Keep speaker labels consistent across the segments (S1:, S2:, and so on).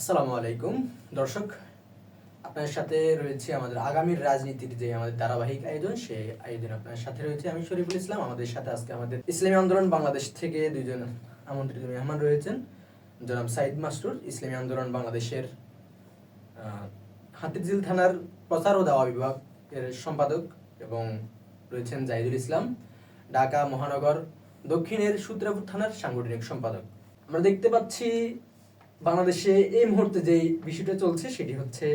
S1: আসসালামু আলাইকুম। দর্শক আপনার সাথে রয়েছে আমাদের আগামীর রাজনীতির যে আমাদের ধারাবাহিক আয়োজন, সেই আয়োজন আপনার সাথে রয়েছে আমি শরীফুল ইসলাম। আমাদের সাথে আজকে আমাদের ইসলামী আন্দোলন বাংলাদেশ থেকে দুইজন আমন্ত্রিত মেহমান রয়েছেন। জনাব সাইদ মাস্টুর ইসলামী আন্দোলন বাংলাদেশের হাতিরঝিল থানার প্রচার ও দাওয়া বিভাগ এর সম্পাদক এবং রয়েছেন জাহিদুল ইসলাম, ঢাকা মহানগর দক্ষিণের সূত্রাপুর থানার সাংগঠনিক সম্পাদক। আমরা দেখতে পাচ্ছি বাংলাদেশে এই মুহূর্তে যে বিষয়টা চলছে সেটি হচ্ছে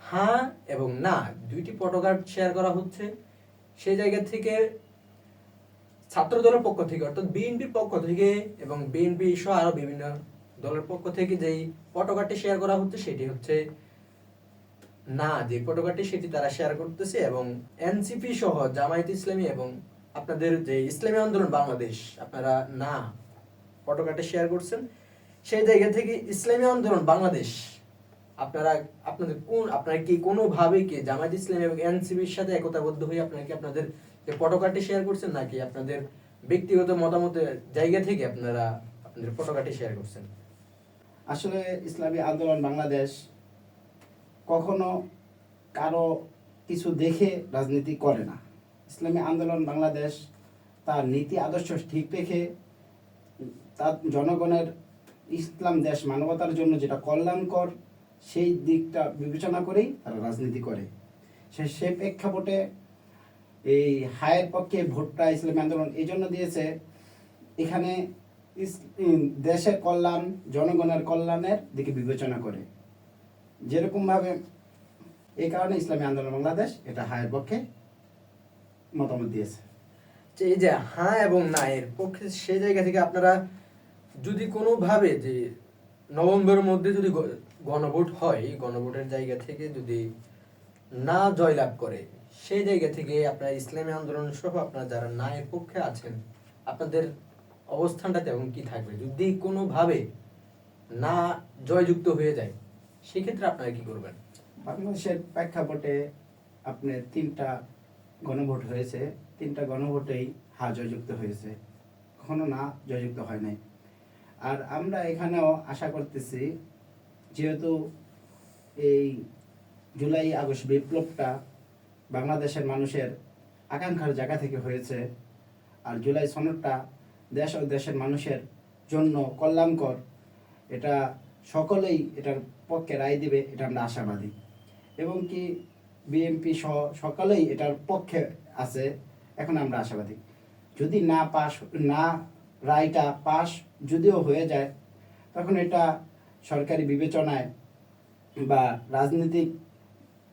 S1: হ্যাঁ এবং না। দুইটি পটোকার্ড শেয়ার করা হচ্ছে। সেই জায়গা থেকে ছাত্র দলের পক্ষ থেকে, অর্থাৎ বিএনপির পক্ষ থেকে এবং বিএনপি সহ আরও বিভিন্ন দলের পক্ষ থেকে যেই পটোকার্ডটি শেয়ার করা হচ্ছে সেটি হচ্ছে না। যে পটোকার্ডটি সেটি তারা শেয়ার করতেছে এবং এনসিপি সহ জামায়াত ইসলামী এবং আপনাদের যে ইসলামী আন্দোলন বাংলাদেশ, আপনারা না পটোকার্ডটি শেয়ার করছেন। সেই জায়গা থেকে ইসলামী আন্দোলন, বাংলাদেশ। আপনারা, আপনাদের কোন আপনারা কি কোনোভাবে কি জামায়াত ইসলামী এবং এনসিবির সাথে একতাবদ্ধ হয়ে আপনারা কি আপনাদের যে পটোকার্ডটি শেয়ার করছেন, নাকি আপনাদের ব্যক্তিগত মতামতের জায়গা থেকে আপনারা আপনাদের পটোকার্ডটি শেয়ার করছেন?
S2: আসলে ইসলামী আন্দোলন বাংলাদেশ কখনো কারও কিছু দেখে রাজনীতি করে না। ইসলামী আন্দোলন বাংলাদেশ তার নীতি, আদর্শ ঠিক রেখে তার জনগণের ইসলাম দেশ মানবতার জন্য যেটা কল্যাণকর, সেই দিকটা বিবেচনা করেই তারা রাজনীতি করে। সে সে প্রেক্ষাপটে এই হায়ের পক্ষে ভোটটা ইসলামী আন্দোলন এই জন্য দিয়েছে, এখানে দেশের কল্যাণ, জনগণের কল্যাণের দিকে বিবেচনা করে। যেরকমভাবে এই কারণে ইসলামী আন্দোলন বাংলাদেশ এটা হায়ের পক্ষে মতামত দিয়েছে।
S1: এই যে হ্যাঁ এবং না এর পক্ষে সেই জায়গা থেকে আপনারা যদি কোনোভাবে যে নভেম্বরের মধ্যে যদি গণভোট হয় গণভোটের জায়গা থেকে যদি না জয়লাভ করে, সেই জায়গা থেকে আপনার ইসলামী আন্দোলন সহ আপনারা যারা না এর পক্ষে আছেন, আপনাদের অবস্থানটা তেমন কি থাকবে? যদি কোনোভাবে না জয়যুক্ত হয়ে যায়, সেক্ষেত্রে আপনারা কি করবেন?
S2: বাংলাদেশের প্রেক্ষাপটে আপনার তিনটা গণভোট হয়েছে। তিনটা গণভোটেই হা জয়যুক্ত হয়েছে। কখনো না জয়যুক্ত হয় নাই। আর আমরা এখানেও আশা করতেছি, যেহেতু এই জুলাই, আগস্ট বিপ্লবটা বাংলাদেশের মানুষের আকাঙ্ক্ষার জায়গা থেকে হয়েছে, আর জুলাই সনদটা দেশ ও দেশের মানুষের জন্য কল্যাণকর, এটা সকলেই এটার পক্ষে রায় দিবে, এটা আমরা আশাবাদী। এবং কি বিএনপি সহ সকলেই এটার পক্ষে আছে, এখন আমরা আশাবাদী। যদি না পাস, না রায়টা পাস যদিও হয়ে যায়, তখন এটা সরকারি বিবেচনায় বা রাজনৈতিক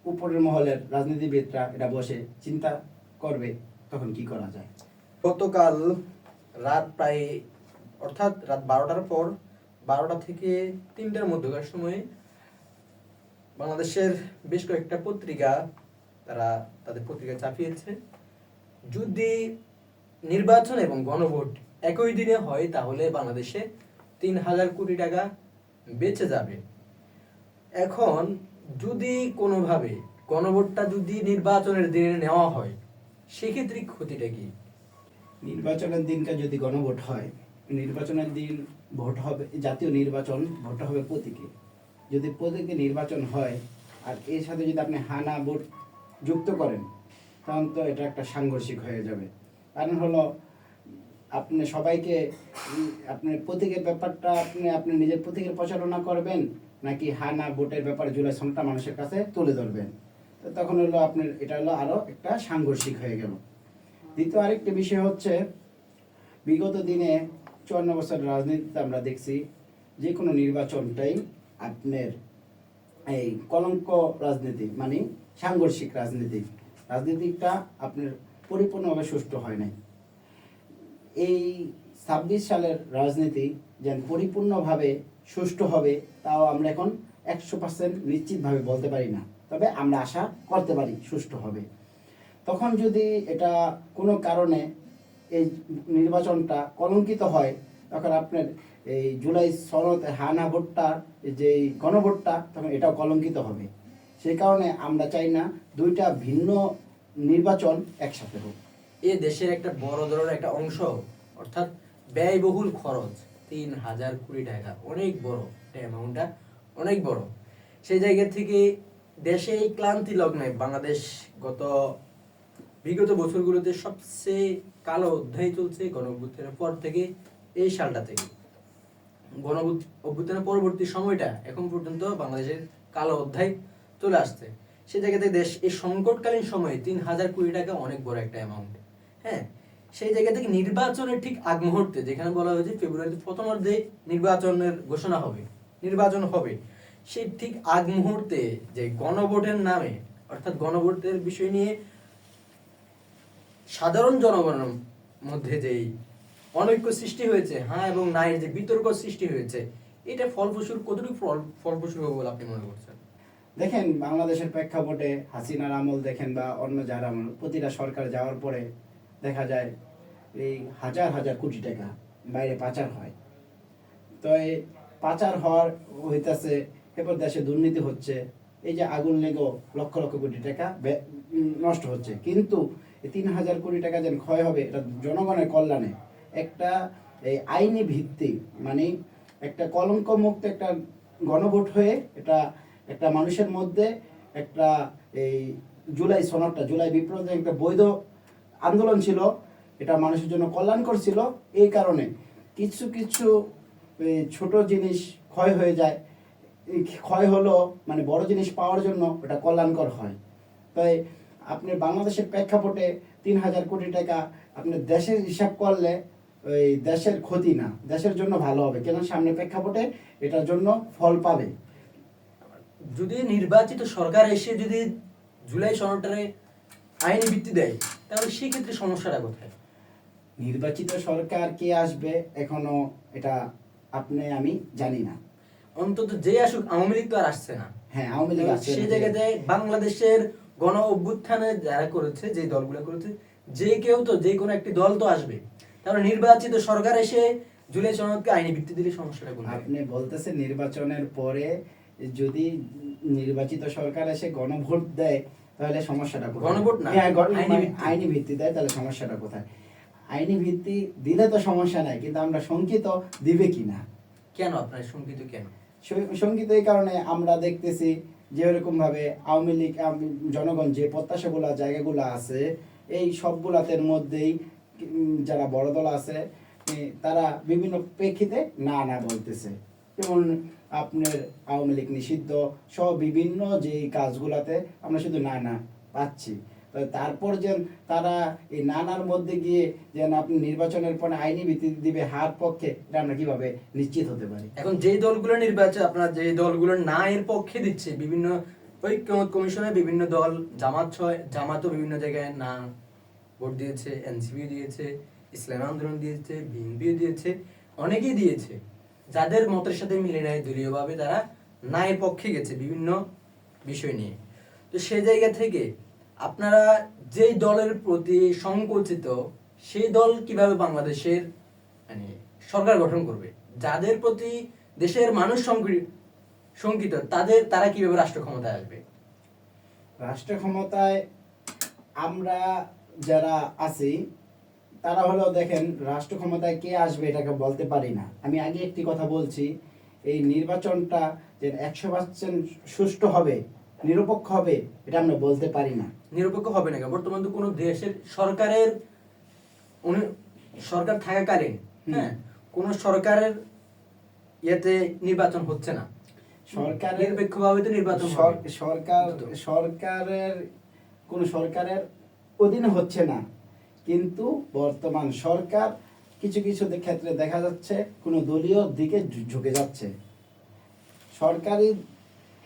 S2: উপরের মহলের রাজনীতিবিদরা এটা বসে চিন্তা করবে, তখন কি করা যায়?
S1: গতকাল রাত প্রায়, অর্থাৎ রাত বারোটার পর, বারোটা থেকে তিনটার মধ্যকার সময়ে বাংলাদেশের বেশ কয়েকটা পত্রিকা তারা, তাদের পত্রিকা চাপিয়েছে যদি নির্বাচন এবং গণভোট একই দিনে হয় তাহলে বাংলাদেশে তিন হাজার কোটি টাকা বেঁচে যাবে। এখন যদি কোনোভাবে গণভোটটা যদি নির্বাচনের দিনে নেওয়া হয়, সেক্ষেত্রে ক্ষতিটা কি?
S2: নির্বাচনের দিনটা যদি গণভোট হয়, নির্বাচনের দিন ভোট হবে, জাতীয় নির্বাচন ভোট হবে প্রতীকে। যদি প্রতীকে নির্বাচন হয়, আর এর সাথে যদি আপনি হানা ভোট যুক্ত করেন, তখন তো এটা একটা সাংঘর্ষিক হয়ে যাবে। কারণ হলো আপনি সবাইকে আপনার প্রতীকের ব্যাপারটা আপনি আপনি নিজের প্রতীকের প্রচারণা করবেন, নাকি হানা ভোটের ব্যাপারে জুলাই সনটা মানুষের কাছে তুলে ধরবেন? তো তখন হলো আপনার, এটা হলো আরও একটা সাংঘর্ষিক হয়ে গেল। দ্বিতীয় আরেকটি বিষয় হচ্ছে, বিগত দিনে চুয়ান্ন বছরের রাজনীতিতে আমরা দেখছি, যে কোনো নির্বাচনটাই আপনার এই কলঙ্ক রাজনীতি মানে সাংঘর্ষিক রাজনীতি। রাজনীতিটা আপনার পরিপূর্ণভাবে সুষ্ঠু হয় নাই। এই ছাব্বিশ সালের রাজনীতি যেন পরিপূর্ণভাবে সুষ্ঠু হবে, তাও আমরা এখন একশো পার্সেন্ট নিশ্চিতভাবে বলতে পারি না। তবে আমরা আশা করতে পারি সুষ্ঠু হবে। তখন যদি এটা কোনো কারণে এই নির্বাচনটা কলঙ্কিত হয়, তখন আপনার এই জুলাই সনদ, হানা ভোটটা যে গণভোটটা, তখন এটাও কলঙ্কিত হবে। সেই কারণে আমরা চাই না দুইটা ভিন্ন নির্বাচন একসাথে হোক।
S1: এ দেশের একটা বড় ধরনের একটা অংশ, অর্থাৎ ব্যয়বহুল খরচ তিন হাজার কোটি টাকা। অনেক বড় অ্যামাউন্টটা অনেক বড়। সেই জায়গা থেকে দেশে এই ক্লান্তি লগ্নে বাংলাদেশ গত বিগত বছরগুলোতে সবচেয়ে কালো অধ্যায় চলছে গণ পর থেকে, এই সালটা থেকে। গণ অভ্যুত্থানের পরবর্তী সময়টা এখন পর্যন্ত বাংলাদেশের কালো অধ্যায় চলে আসছে। সে জায়গাতে দেশ, এই সংকটকালীন সময়ে তিন হাজার কোটি টাকা অনেক বড় একটা অ্যামাউন্ট হ্যাঁ সেই জায়গা থেকে নির্বাচনের ঠিক আগ মুহূর্তে, যেখানে বলা হয়েছে ফেব্রুয়ারির প্রথমার্ধে নির্বাচনের ঘোষণা হবে, নির্বাচন হবে, সেই ঠিক আগ মুহূর্তে যে গণভোটের নামে, অর্থাৎ গণভোটের বিষয় নিয়ে সাধারণ জনগণের মধ্যে যেই অনৈক্য সৃষ্টি হয়েছে হ্যাঁ এবং নায়ের যে বিতর্ক সৃষ্টি হয়েছে, এটা ফলপ্রসূর কতটুকু ফল, ফলপ্রসূর হবে বলে আপনি মনে করছেন?
S2: দেখেন, বাংলাদেশের প্রেক্ষাপটে হাসিনার আমল দেখেন বা অন্য যার আমল প্রতিটা সরকার যাওয়ার পরে দেখা যায় এই হাজার হাজার কোটি টাকা বাইরে পাচার হয়। তো এই পাচার হওয়ার হইতাছে, এরপর দেশে দুর্নীতি হচ্ছে, এই যে আগুন লেগো লক্ষ লক্ষ কোটি টাকা নষ্ট হচ্ছে। কিন্তু তিন হাজার কোটি টাকা যেন ক্ষয় হবে, এটা জনগণের কল্যাণে একটা এই আইনি ভিত্তি মানে একটা কলঙ্ক মুক্ত একটা গণভোট হয়ে এটা একটা মানুষের মধ্যে একটা এই জুলাই সনদটা, জুলাই বিপ্লব একটা বৈধ আন্দোলন ছিল, এটা মানুষের জন্য কল্যাণকর ছিল, এই কারণে কিছু কিছু ছোট জিনিস ক্ষয় হয়ে যায়। ক্ষয় হলো মানে বড় জিনিস পাওয়ার জন্য ওটা কল্যাণকর হয়। তাই আপনি বাংলাদেশের প্রেক্ষাপটে তিন হাজার কোটি টাকা আপনি দেশের হিসাব করলে ওই দেশের ক্ষতি না, দেশের জন্য ভালো হবে। কেন সামনে প্রেক্ষাপটে এটার জন্য ফল পাবে।
S1: যদি নির্বাচিত সরকার এসে যদি জুলাই সনদটারে আইনি ভিত্তি দেয় তাহলে সেক্ষেত্রে সমস্যাটা কোথায়?
S2: নির্বাচিত সরকার কে আসবে এখনও এটা আপনি আমি জানি না।
S1: অন্তত যে আসুক আওয়ামী লীগ তো আর আসছে না।
S2: হ্যাঁ আওয়ামী লীগ আসছে।
S1: সেই জায়গাতে বাংলাদেশের গণ অভ্যুত্থানে যারা করেছে যে দলগুলো করেছে যে কেউ তো যে কোনো একটি দল তো আসবে। তাহলে নির্বাচিত সরকার এসে জুলাই সনদকে আইনি ভিত্তি দিলে সমস্যাটা কোথায়?
S2: আপনি বলতেছেন নির্বাচনের পরে যদি নির্বাচিত সরকার এসে গণভোট দেয় তাহলে সমস্যাটা কোথায়?
S1: গণভোট না,
S2: হ্যাঁ,
S1: আইনি ভিত্তি।
S2: দেয় তাহলে সমস্যাটা কোথায়? আইনি ভিত্তি দিলে তো সমস্যা নাই কিন্তু আমরা শঙ্কিত দিবে কিনা
S1: কেন আপনার শঙ্কিত কেন?
S2: শঙ্কিত এই কারণে আমরা দেখতেছি যে এরকম ভাবে আওয়ামী লীগ জনগণ যে প্রত্যাশাগুলা জায়গাগুলো আছে এই সবগুলাতের মধ্যেই যারা বড় দল আছে তারা বিভিন্ন প্রেক্ষিতে না না বলতেছে। যেমন আপনার আওয়ামী লীগ নিষিদ্ধ সহ বিভিন্ন যে কাজগুলাতে আমরা শুধু না না পাচ্ছি তারপর যেন তারা এই নানার মধ্যে গিয়ে যেন আপনি নির্বাচনের পরে আইনি ভিত্তিতে দিবে হার পক্ষে, এটা আমরা কীভাবে নিশ্চিত হতে পারি?
S1: এখন যেই দলগুলো নির্বাচন, আপনার যে দলগুলো না এর পক্ষে দিচ্ছে, বিভিন্ন ঐক্যমত কমিশনে বিভিন্ন দল, জামাত ছয়, জামাতও বিভিন্ন জায়গায় না ভোট দিয়েছে এনসিপি দিয়েছে, ইসলাম আন্দোলন দিয়েছে বিএনপি দিয়েছে, অনেকেই দিয়েছে। যাদের মতের সাথে মিলে নেয় দলীয়ভাবে তারা না এর পক্ষে গেছে বিভিন্ন বিষয় নিয়ে। তো সেই জায়গা থেকে আপনারা যেই দলের প্রতি সংকুচিত, সেই দল কীভাবে বাংলাদেশের মানে সরকার গঠন করবে? যাদের প্রতি দেশের মানুষ শঙ্কিত, তাদের, তারা কীভাবে রাষ্ট্র ক্ষমতায় আসবে?
S2: রাষ্ট্র ক্ষমতায় আমরা যারা আছি তারা হলো দেখেন রাষ্ট্র ক্ষমতায় কে আসবে এটাকে বলতে পারি না। আমি আগে একটি কথা বলছি এই নির্বাচনটা যে একশো পার্সেন্ট সুষ্ঠু হবে নিরপেক্ষ হবে এটা আমরা বলতে পারি না।
S1: নিরপেক্ষ হবে না? বর্তমান তো কোনো দেশের সরকারের উনি- সরকার থাকাকালীন হ্যাঁ কোন সরকারের ইয়েতে নির্বাচন হচ্ছে না।
S2: সরকারের
S1: নিরপেক্ষভাবে তো নির্বাচন
S2: সরকার সরকারের কোন সরকারের অধীনে হচ্ছে না। কিন্তু বর্তমান সরকার কিছু কিছু ক্ষেত্রে দেখা যাচ্ছে কোনো দলীয় দিকে ঝুঁকে যাচ্ছে। সরকারি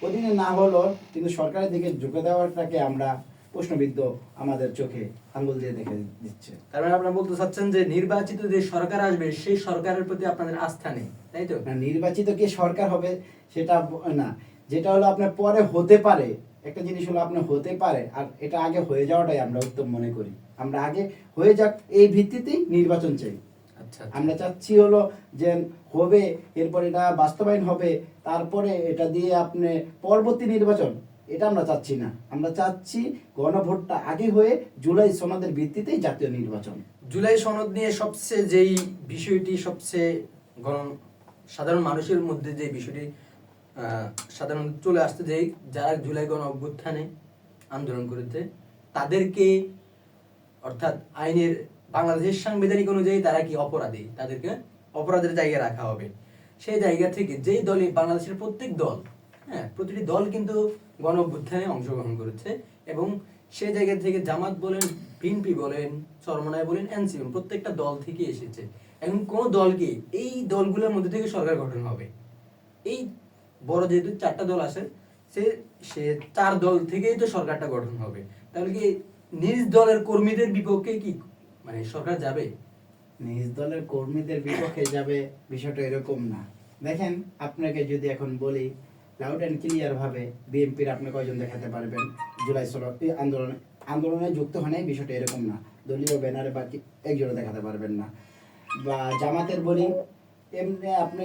S2: অধীনে না হলো কিন্তু সরকারের দিকে ঝুঁকে দেওয়াটাকে আমরা প্রশ্নবিদ্ধ আমাদের চোখে আঙ্গুল দিয়ে দেখে দিচ্ছে।
S1: তার মানে আপনারা বলতে চাচ্ছেন যে নির্বাচিত যে সরকার আসবে সেই সরকারের প্রতি আপনাদের আস্থা নেই তাই তো?
S2: না নির্বাচিত কে সরকার হবে সেটা না যেটা হলো আপনার পরে হতে পারে একটা জিনিস হলো আপনার হতে পারে আর এটা আগে হয়ে যাওয়াটাই আমরা উত্তম মনে করি। আমরা আগে হয়ে যাক এই ভিত্তিতেই নির্বাচন চাই।
S1: আচ্ছা
S2: আমরা চাচ্ছি হলো যে হবে এরপর এটা বাস্তবায়ন হবে তারপরে এটা দিয়ে আপনি পরবর্তী নির্বাচন এটা আমরা চাচ্ছি না। আমরা চাচ্ছি গণভোটটা আগে হয়ে জুলাই সনদের ভিত্তিতেই জাতীয় নির্বাচন।
S1: জুলাই সনদ নিয়ে সবচেয়ে যেই বিষয়টি সবচেয়ে গণ সাধারণ মানুষের মধ্যে যে বিষয়টি সাধারণত চলে আসতে যে যারা জুলাই গণ অভ্যুত্থানে আন্দোলন করেছে তাদেরকে অর্থাৎ আইনের বাংলাদেশের সাংবিধানিক অনুযায়ী তারা কি অপরাধী? তাদেরকে অপরাধের জায়গায় রাখা হবে। সেই জায়গা থেকে যেই দলই বাংলাদেশের প্রত্যেক দল হ্যাঁ প্রতিটি দল কিন্তু গণ অভ্যুত্থানে অংশগ্রহণ করেছে এবং সেই জায়গা থেকে জামাত বলেন, বিএনপি বলেন, চরমনায় বলেন, এনসিপি প্রত্যেকটা দল থেকে এসেছে। এখন কোন দলকে এই দলগুলোর মধ্যে থেকে সরকার গঠন হবে? এই বড় যেহেতু চারটা দল আছে, সে সে চার দল থেকেই তো সরকারটা গঠন হবে। তাহলে কি নিজ দলের কর্মীদের বিপক্ষে কি মানে সরকার যাবে?
S2: নিজ দলের কর্মীদের বিপক্ষে যাবে বিষয়টা এরকম না। দেখেন আপনাকে যদি এখন বলি লাউড অ্যান্ড ক্লিয়ার ভাবে বিএনপির আপনি কয়জন দেখাতে পারবেন? জুলাই ষোলো আন্দোলনে আন্দোলনে যুক্ত হয় বিষয়টা এরকম না। দলীয় ব্যানারে বাকি একজনও দেখাতে পারবেন না। বা জামাতের বলি এমনি আপনি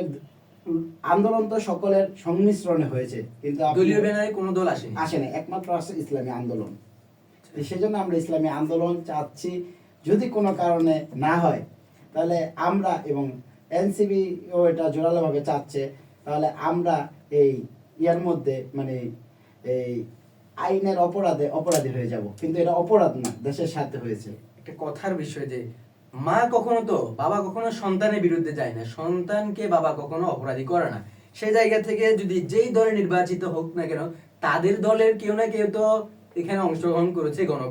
S2: আন্দোলন তো সকলের সংমিশ্রণে হয়েছে কিন্তু
S1: দলীয় ব্যানারে কোনো দল আসেনি?
S2: আসে না একমাত্র আছে ইসলামী আন্দোলন। সেজন্য আমরা ইসলামী আন্দোলন চাচ্ছি। যদি কোনো কারণে না হয়, তাহলে আমরা এবং এনসিবি ও এটা জোরালোভাবে চাচ্ছে, তাহলে আমরা এই ইয়ার মধ্যে মানে এই আইনের অপরাধে অপরাধী হয়ে যাব। কিন্তু এটা অপরাধ না, দেশের সাথে হয়েছে।
S1: একটা কথার বিষয় যে, মা কখনো তো বাবা কখনো সন্তানের বিরুদ্ধে যায় না। সন্তানকে বাবা কখনো অপরাধী করে না। সেই জায়গা থেকে যদি যেই দলে নির্বাচিত হোক না কেন, তাদের দলের কেউ না কেউ তো এখানে অংশগ্রহণ করেছে গণ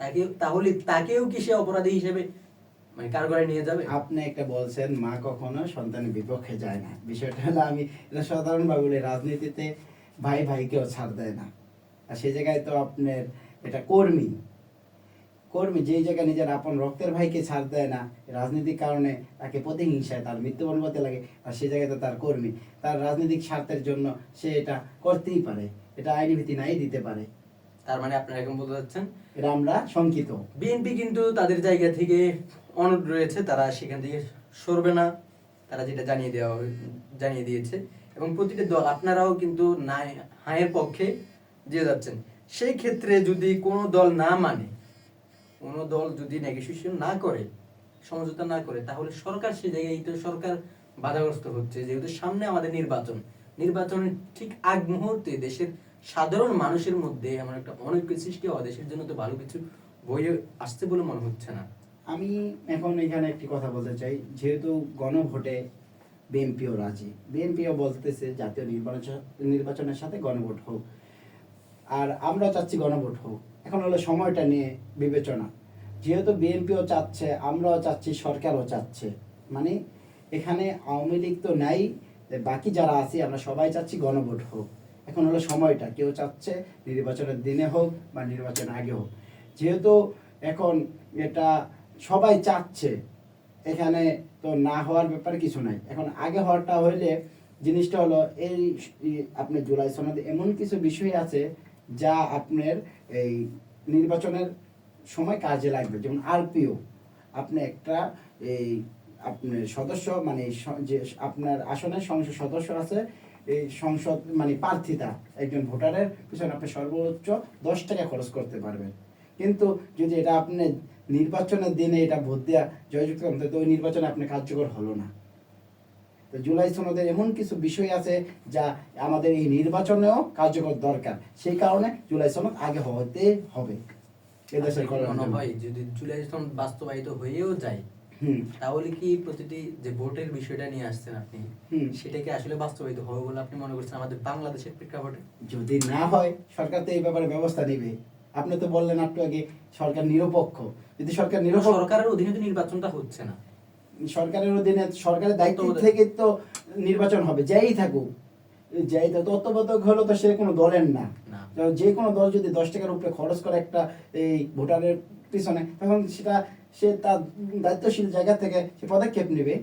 S1: তাকে, তাহলে তাকেও কি সে অপরাধী হিসেবে মানে কারগরে নিয়ে যাবে?
S2: আপনি একটা বলছেন, মা কখনো সন্তানের বিপক্ষে যায় না। বিষয়টা হলো আমি সাধারণভাবে বলি রাজনীতিতে ভাই ভাইকেও ছাড় দেয় না। আর সেই জায়গায় তো আপনার এটা কর্মী। কর্মী যেই জায়গায় নিজের আপন রক্তের ভাইকে ছাড় দেয় না রাজনৈতিক কারণে তাকে প্রতিহিংসায় তার মৃত্যুবরণ করতে লাগে, আর সেই জায়গায় তো তার কর্মী। তার রাজনৈতিক স্বার্থের জন্য সে এটা করতেই পারে। এটা আইনি ভিত্তি নাই দিতে পারে।
S1: তার মানে আপনারা এখন বলতে চাচ্ছেন?
S2: এটা আমরা শঙ্কিত।
S1: বিএনপি কিন্তু তাদের জায়গা থেকে অনুরোধ রয়েছে তারা সেখান থেকে সরবে না। তারা যেটা জানিয়ে দেওয়া জানিয়ে দিয়েছে। এবং প্রতিটি দল আপনারাও কিন্তু নাই হায়ের পক্ষে দিয়ে যাচ্ছেন। সেই ক্ষেত্রে যদি কোনো দল না মানে কোনো দল যদি নেগোসিয়েশন না করে সমঝোতা না করে তাহলে সরকার সেই জায়গায় তো সরকার বাধাগ্রস্ত হচ্ছে। যেহেতু সামনে আমাদের নির্বাচন নির্বাচনের ঠিক আগ মুহূর্তে দেশের সাধারণ মানুষের মধ্যে এমন একটা অনেক সৃষ্টি হওয়া দেশের জন্য তো ভালো কিছু বইয়ে আসছে বলে মনে হচ্ছে না।
S2: আমি এখন এখানে একটি কথা বলতে চাই, যেহেতু গণভোটে বিএনপিও রাজি। বিএনপিও বলতেছে জাতীয় নির্বাচন, নির্বাচনের সাথে গণভোট হোক। আর আমরা চাচ্ছি গণভোট হোক। এখন হলো সময়টা নিয়ে বিবেচনা। যেহেতু বিএনপিও চাচ্ছে, আমরাও চাচ্ছি, সরকারও চাচ্ছে। মানে এখানে আওয়ামী লীগ তো নাই, বাকি যারা আছি, আমরা সবাই চাচ্ছি গণভোট হোক। এখন হলো সময়টা। কেউ চাচ্ছে নির্বাচনের দিনে হোক বা নির্বাচন আগে হোক। যেহেতু এখন এটা সবাই চাচ্ছে, এখানে তো না হওয়ার ব্যাপারে কিছু নাই। এখন আগে হওয়াটা হইলে জিনিসটা হলো এই আপনি জুলাই সনদে এমন কিছু বিষয় আছে যা আপনার এই নির্বাচনের সময় কাজে লাগবে। যেমন আরপিও। আপনি একটা এই আপনার সদস্য মানে যে আপনার আসনের সংসদ সদস্য আছে এই সংসদ মানে প্রার্থিতা একজন ভোটারের পিছনে আপনি সর্বোচ্চ দশ টাকা খরচ করতে পারবেন। কিন্তু যদি এটা আপনি নির্বাচনের দিনে এটা ভোট দেওয়া জয়যুক্ত করেন তো ওই নির্বাচনে আপনি কার্যকর হলো না। তো জুলাই সনদের এমন কিছু বিষয় আছে যা আমাদের এই নির্বাচনেও কার্যকর দরকার। সেই কারণে জুলাই সনদ আগে হতে হবে। এদেশের জন্য।
S1: হয় যদি জুলাই সনদ বাস্তবায়িত হয়েও যায় তাহলে কি প্রতিটি যে ভোটের বিষয়টা নিয়ে আসছেন আপনি
S2: হুম।
S1: সেটা কি আসলে বাস্তবায়িত হবে বলে আপনি মনে করছেন আমাদের বাংলাদেশের প্রেক্ষাপটে?
S2: যদি না হয় সরকার তো এই ব্যাপারে ব্যবস্থা নেবে। আপনি তো বললেন একটু আগে সরকার নিরপেক্ষ। যদি সরকার নিরপেক্ষ
S1: সরকারের অধীনে তো নির্বাচনটা হচ্ছে না।
S2: সরকারের অধীনে সরকারের দায়িত্ব থেকে তো নির্বাচন হবে যাই থাকুক। যাই তো তত্ত্বাবধায়ক হলো তো সে কোনো দলের না।
S1: না।
S2: যে কোনো দল যদি দশ টাকার উপরে খরচ করে একটা এই ভোটারের পিছনে তখন সেটা সে তার দায়িত্বশীল জায়গা থেকে সে পদক্ষেপ নেবে।